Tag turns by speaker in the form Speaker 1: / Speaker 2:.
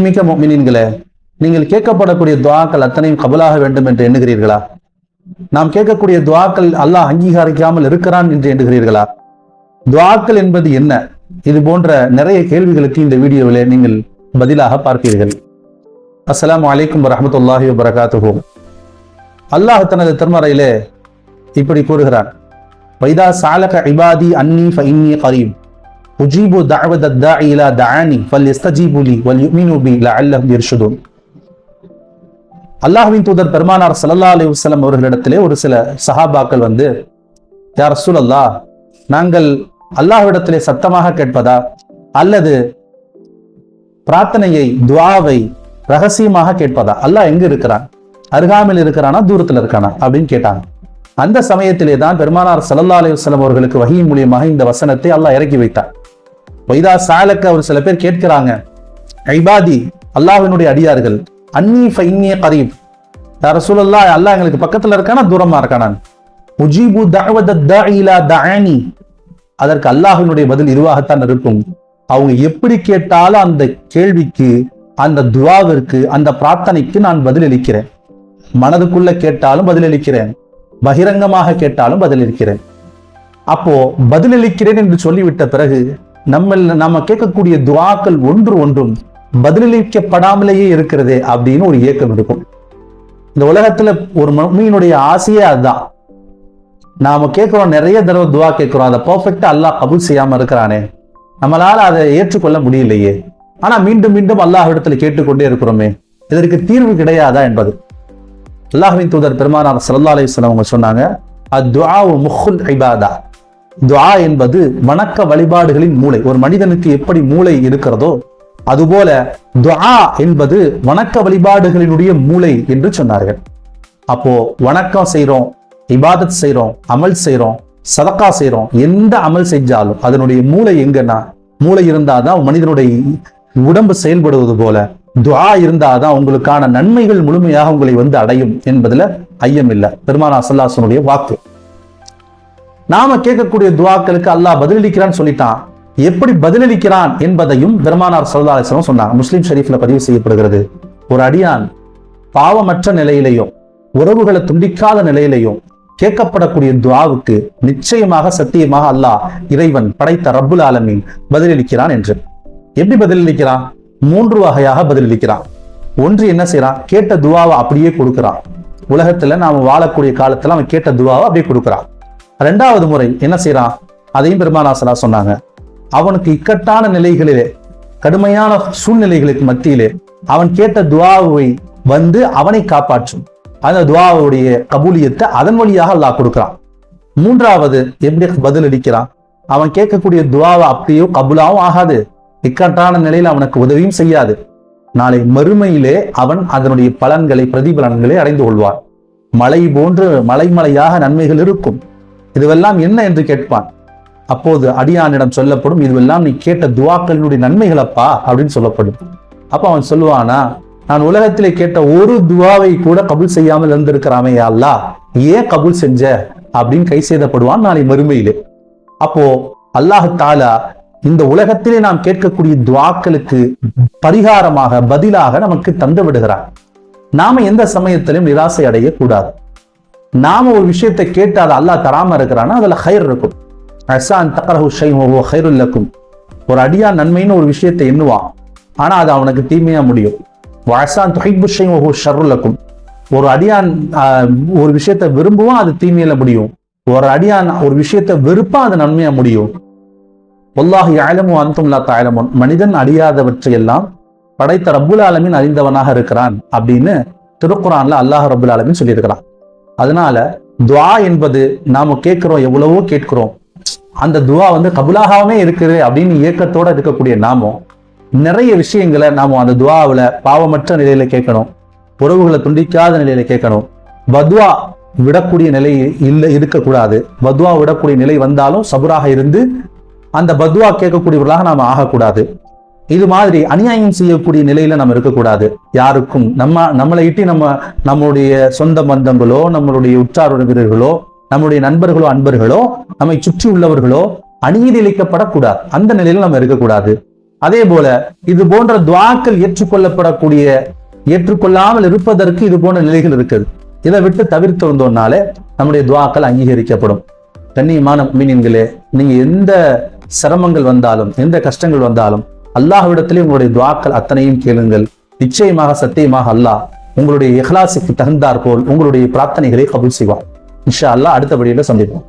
Speaker 1: மிக்க மொமினின்களே நீங்கள் கேட்கப்படக்கூடிய துவாக்கள் அத்தனையும் கபலாக வேண்டும் என்று எண்ணுகிறீர்களா? நாம் கேட்கக்கூடிய துவாக்கள் அல்லாஹ் அங்கீகரிக்காமல் இருக்கிறான் என்று எண்ணுகிறீர்களா? துவாக்கள் என்பது என்ன? இது போன்ற நிறைய கேள்விகளுக்கு இந்த வீடியோவிலே நீங்கள் பதிலாக பார்ப்பீர்கள். அஸ்லாம் அலைக்கும் வரமத்துல்லாஹி வரகாத்துகோம் அல்லாஹ் தனது திருமறையிலே இப்படி கூறுகிறான். வைதா சாலக இபாதி அன்னி ஃபைன்னி கரீம். உஜீபு தஅவத தா இலா தஆனி ஃபல்யஸ்தஜீபு வல் வல்யுமினு பி லஅல்லஹும் யர்ஷுதூன் அல்லாஹுவின் தூதர் பெருமானார் சல்லா அலி வஸல்லம் அவர்களிடத்திலே ஒரு சில சஹாபாக்கள் வந்து யா அல்லா நாங்கள் அல்லாஹ்விடத்திலே சத்தமாக கேட்பதா? அல்லது பிரார்த்தனையை துவாவை ரகசியமாக கேட்பதா? அல்லாஹ் எங்க இருக்கிறான்? அருகாமையில் இருக்கிறானா? தூரத்தில் இருக்கானா? அப்படின்னு கேட்டாங்க. அந்த சமயத்திலே தான் பெருமானார் சல்லா அலி வஸல்லம் அவர்களுக்கு வகையின் மூலியமாக இந்த வசனத்தை அல்லாஹ் இறக்கி வைத்தார். வைதா சாலக்க ஒரு சில பேர் கேட்கிறாங்க ஐபாதி அல்லாஹினுடைய அடியார்கள் அன்னி ஃபைன்னிய கரீப். யார சூழல்லா அல்லாஹ் எங்களுக்கு பக்கத்துல இருக்கானா தூரமா இருக்கானா? உஜீபு தஅவத தாஇ இலா அதற்கு அல்லாஹினுடைய பதில் இதுவாகத்தான் இருக்கும். அவங்க எப்படி கேட்டாலும் அந்த கேள்விக்கு அந்த துவாவிற்கு அந்த பிரார்த்தனைக்கு நான் பதிலளிக்கிறேன் மனதுக்குள்ள கேட்டாலும் பதிலளிக்கிறேன் பகிரங்கமாக கேட்டாலும் பதிலளிக்கிறேன் அப்போ பதிலளிக்கிறேன் என்று சொல்லிவிட்ட பிறகு நம்ம நம்ம கேட்கக்கூடிய துவாக்கள் ஒன்று ஒன்றும் பதிலளிக்கப்படாமலேயே இருக்கிறதே அப்படின்னு ஒரு ஏக்கம் இருக்கும். இந்த உலகத்துல ஒரு மம்மியினுடைய ஆசையே அதுதான். நாம கேட்கிறோம் நிறைய தடவை துவா கேட்கிறோம் அதை பர்ஃபெக்டா அல்லாஹ் கபூல் செய்யாம இருக்கிறானே. நம்மளால அதை ஏற்றுக்கொள்ள முடியலையே. ஆனா மீண்டும் மீண்டும் அல்லாஹ் இடத்துல கேட்டுக்கொண்டே இருக்கிறோமே. இதற்கு தீர்வு கிடையாதா என்பது. அல்லாஹின் தூதர் பெருமானார் சல்லா அலிஸ்லாம் அவங்க சொன்னாங்க அத்ஆ முஹுல் ஐபாதா துவா என்பது வணக்க வழிபாடுகளின் மூளை. ஒரு மனிதனுக்கு எப்படி மூளை இருக்கிறதோ அதுபோல துவா என்பது வணக்க வழிபாடுகளினுடைய மூளை என்று சொன்னார்கள். அப்போ வணக்கம் செய்கிறோம் இபாதத் செய்கிறோம் அமல் செய்கிறோம் சதக்கா செய்கிறோம் எந்த அமல் செஞ்சாலும் அதனுடைய மூளை எங்கன்னா மூளை இருந்தாதான் மனிதனுடைய உடம்பு செயல்படுவது போல துவா இருந்தாதான் உங்களுக்கான நன்மைகள் முழுமையாக உங்களை வந்து அடையும் என்பதுல ஐயம் இல்லை பெருமானா சல்லாசனுடைய வாக்கு. நாம கேட்கக்கூடிய துவாக்களுக்கு அல்லாஹ் பதிலளிக்கிறான்னு சொல்லிட்டான். எப்படி பதிலளிக்கிறான் என்பதையும் பெருமானார் சல்லா அலிஸ்லாம் சொன்னாங்க. முஸ்லீம் ஷரீஃப்ல பதிவு செய்யப்படுகிறது. ஒரு அடியான் பாவமற்ற நிலையிலையும் உறவுகளை துண்டிக்காத நிலையிலையும் கேட்கப்படக்கூடிய துவாவுக்கு நிச்சயமாக சத்தியமாக அல்லாஹ் இறைவன் படைத்த ரப்புல் ஆலமின் பதிலளிக்கிறான் என்று. எப்படி பதிலளிக்கிறான்? மூன்று வகையாக பதிலளிக்கிறான். ஒன்று என்ன செய்யறான் கேட்ட துவாவை அப்படியே கொடுக்கிறான். உலகத்துல நாம வாழக்கூடிய காலத்துல அவன் கேட்ட துவாவை அப்படியே கொடுக்கிறான். ரெண்டாவது முறை என்ன செய்யறான் அதையும் பெருமானாசலா சொன்னாங்க. அவனுக்கு இக்கட்டான நிலைகளிலே கடுமையான சூழ்நிலைகளுக்கு மத்தியிலே அவன் கேட்ட துவாவை வந்து அவனை காப்பாற்றும். அந்த துவாவுடைய கபூலியத்தை அதன் வழியாக அல்லாஹ் கொடுக்கிறான். மூன்றாவது எப்படி பதில் அளிக்கிறான்? அவன் கேட்கக்கூடிய துவாவை அப்படியோ கபூலாவும் ஆகாது. இக்கட்டான நிலையில் அவனுக்கு உதவியும் செய்யாது. நாளை மறுமையிலே அவன் அதனுடைய பலன்களை பிரதிபலன்களை அடைந்து கொள்வான். மலை போன்று மலைமலையாக நன்மைகள் இருக்கும். இதுவெல்லாம் என்ன என்று கேட்பான். அப்போது அடியானிடம் சொல்லப்படும் இதுவெல்லாம் நீ கேட்ட துவாக்களினுடைய நன்மைகளப்பா அப்படின்னு சொல்லப்படும். அப்ப அவன் சொல்லுவானா நான் உலகத்திலே கேட்ட ஒரு துவாவை கூட கபுல் செய்யாமல் இருந்திருக்கிறாமே அல்லா ஏன் கபுல் செஞ்ச? அப்படின்னு கை செய்தப்படுவான் நாளை மறுமையிலே. அப்போ அல்லாஹு தாலா இந்த உலகத்திலே நாம் கேட்கக்கூடிய துவாக்களுக்கு பரிகாரமாக பதிலாக நமக்கு தந்து விடுகிறார். நாம எந்த சமயத்திலும் நிராசை அடையக்கூடாது. நாம ஒரு விஷயத்தை கேட்டு அதை அல்லாஹ் தராம இருக்கிறான்னா அதுல ஹைர் இருக்கும். அசான் தக்கரஹு ஷைஹு ஹைருல்லக்கும் ஒரு அடியா நன்மைன்னு ஒரு விஷயத்தை எண்ணுவான். ஆனா அது அவனுக்கு தீமையா முடியும். வயசான் துஹைபு ஷைஹு ஷர்லக்கும் ஒரு அடியான் ஒரு விஷயத்தை விரும்புவான் அது தீமையில முடியும். ஒரு அடியான் ஒரு விஷயத்தை வெறுப்பா அது நன்மையா முடியும். ஒல்லாஹி ஆலமு அந்தும்லா தாயலமுன் மனிதன் அறியாதவற்றை எல்லாம் படைத்த ரப்புல் ஆலமின் அறிந்தவனாக இருக்கிறான் அப்படின்னு திருக்குறான்ல அல்லாஹ் ரபுல் ஆலமின் சொல்லியிருக்கிறான். அதனால துவா என்பது நாம கேட்கிறோம் எவ்வளவோ கேட்கிறோம். அந்த துவா வந்து கபுலாகாமே இருக்குது அப்படின்னு இயக்கத்தோட இருக்கக்கூடிய நாமும் நிறைய விஷயங்களை நாம அந்த துவாவில் பாவமற்ற நிலையில கேட்கணும். உறவுகளை துண்டிக்காத நிலையில கேட்கணும். பத்வா விடக்கூடிய நிலை இல்லை இருக்கக்கூடாது. பத்வா விடக்கூடிய நிலை வந்தாலும் சபுராக இருந்து அந்த பத்வா கேட்கக்கூடியவர்களாக நாம் ஆகக்கூடாது. இது மாதிரி அநியாயம் செய்யக்கூடிய நிலையில நம்ம இருக்கக்கூடாது. யாருக்கும் நம்ம நம்மளை இட்டி நம்ம நம்மளுடைய சொந்த பந்தங்களோ நம்மளுடைய உற்றார் உறவினர்களோ நம்முடைய நண்பர்களோ அன்பர்களோ நம்மை சுற்றி உள்ளவர்களோ அநீதி இழைக்கப்படக்கூடாது. அந்த நிலையில நம்ம இருக்கக்கூடாது. அதே போல இது போன்ற துவாக்கள் ஏற்றுக்கொள்ளப்படக்கூடிய ஏற்றுக்கொள்ளாமல் இருப்பதற்கு இது போன்ற நிலைகள் இருக்குது. இதை விட்டு தவிர்த்து வந்தோம்னாலே நம்முடைய துவாக்கள் அங்கீகரிக்கப்படும். கண்ணியமான மீனின்களே நீங்க எந்த சிரமங்கள் வந்தாலும் எந்த கஷ்டங்கள் வந்தாலும் அல்லாஹ்விடத்திலே உங்களுடைய துவாக்கள் அத்தனையும் கேளுங்கள். நிச்சயமாக சத்தியமாக அல்லாஹ் உங்களுடைய இஹ்லாசுக்கு தகுந்தார் போல் உங்களுடைய பிரார்த்தனைகளை கபூல் செய்வார் இன்ஷா அல்லாஹ் அடுத்தபடியில் சந்திப்போம்.